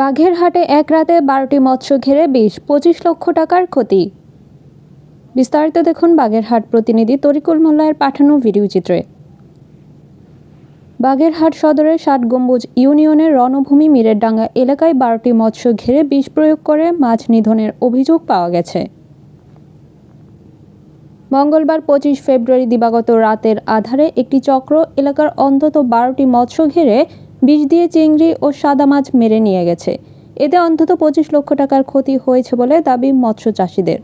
বাঘেরহাটে এক রাতে বারোটি মৎস্য ঘেরে বিষ পঁচিশ লক্ষ টাকার ক্ষতি। বিস্তারিত দেখুন বাগেরহাট প্রতিনিধি তরিকুল মোল্লায়ের পাঠানো ভিডিও চিত্রে বাগেরহাট সদরের ষাট গম্বুজ ইউনিয়নের রণভূমি মিরেরডাঙ্গা এলাকায় বারোটি মৎস্য ঘেরে বিষ প্রয়োগ করে মাছ নিধনের অভিযোগ পাওয়া গেছে। মঙ্গলবার পঁচিশ ফেব্রুয়ারি দিবাগত রাতের আধারে একটি চক্র এলাকার অন্তত বারোটি মৎস্য ঘেরে বিষ দিয়ে চিংড়ি ও সাদা মাছ মেরে নিয়ে গেছে। এতে অন্তত পঁচিশ লক্ষ টাকার ক্ষতি হয়েছে বলে দাবি মৎস্য চাষিদের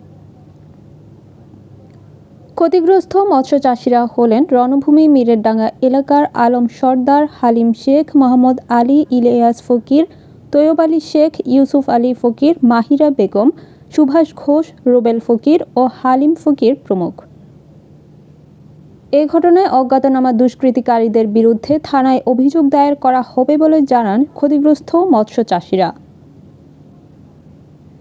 ক্ষতিগ্রস্ত মৎস্য চাষিরা হলেন রণভূমি মিরেরডাঙ্গা এলাকার আলম সর্দার, হালিম শেখ, মোহাম্মদ আলী ইলিয়াস ফকির, তৈয়ব আলী শেখ, ইউসুফ আলী ফকির, মাহিরা বেগম, সুভাষ ঘোষ, রুবেল ফকির ও হালিম ফকির প্রমুখ। এ ঘটনায় অজ্ঞাতনামা দুষ্কৃতিকারীদের বিরুদ্ধে থানায় অভিযোগ দায়ের করা হবে বলে জানান ক্ষতিগ্রস্ত মৎস্য চাষিরা।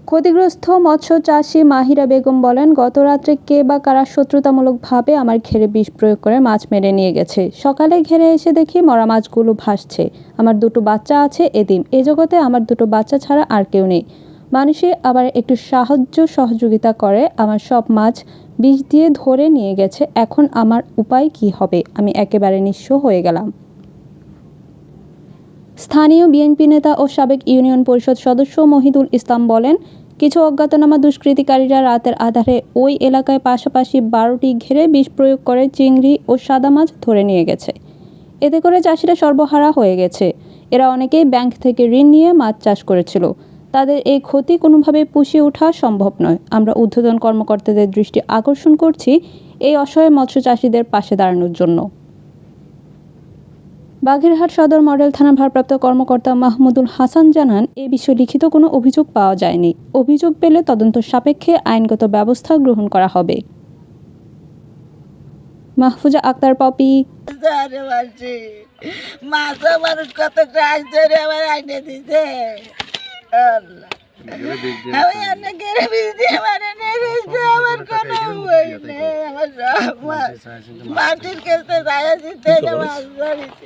ক্ষতিগ্রস্ত মৎস্য চাষি মাহিরা বেগম বলেন গত রাত্রে কে বা কারা শত্রুতামূলকভাবে আমার ঘেরে বিষ প্রয়োগ করে মাছ মেরে নিয়ে গেছে। সকালে ঘেরে এসে দেখি মরা মাছগুলো ভাসছে। আমার দুটো বাচ্চা আছে এদিম এ জগতে আমার দুটো বাচ্চা ছাড়া আর কেউ নেই। মানুষে আবার একটু সাহায্য সহযোগিতা করে, আমার সব মাছ বিষ দিয়ে ধরে নিয়ে গেছে, এখন আমার উপায় কি হবে? আমি একেবারে নিঃস্ব হয়ে গেলাম। স্থানীয় বিএনপি নেতা ও সাবেক ইউনিয়ন পরিষদ সদস্য মহিদুল ইসলাম বলেন, কিছু অজ্ঞাতনামা দুষ্কৃতিকারীরা রাতের আধারে ওই এলাকায় পাশাপাশি বারোটি ঘেরে বিষ প্রয়োগ করে চিংড়ি ও সাদা মাছ ধরে নিয়ে গেছে। এতে করে চাষিরা সর্বহারা হয়ে গেছে। এরা অনেকেই ব্যাংক থেকে ঋণ নিয়ে মাছ চাষ করেছিল। তাদের এই ক্ষতি কোনোভাবে পুষিয়ে ওঠা সম্ভব নয়। আমরা ঊর্ধ্বতন কর্মকর্তাদের দৃষ্টি আকর্ষণ করছি এই অসহায় মৎস্য চাষিদের পাশে দাঁড়ানোর জন্য। বাঘেরহাট সদর মডেল থানা ভারপ্রাপ্ত কর্মকর্তা মাহমুদুল হাসান জানান, এ বিষয়ে লিখিত কোনো অভিযোগ পাওয়া যায়নি। অভিযোগ পেলে তদন্ত সাপেক্ষে আইনগত ব্যবস্থা গ্রহণ করা হবে। মাহফুজা আক্তার, পপি। মানুষ কত আইনে মাটির কাছে যায় দিতে মাছ ধরেছি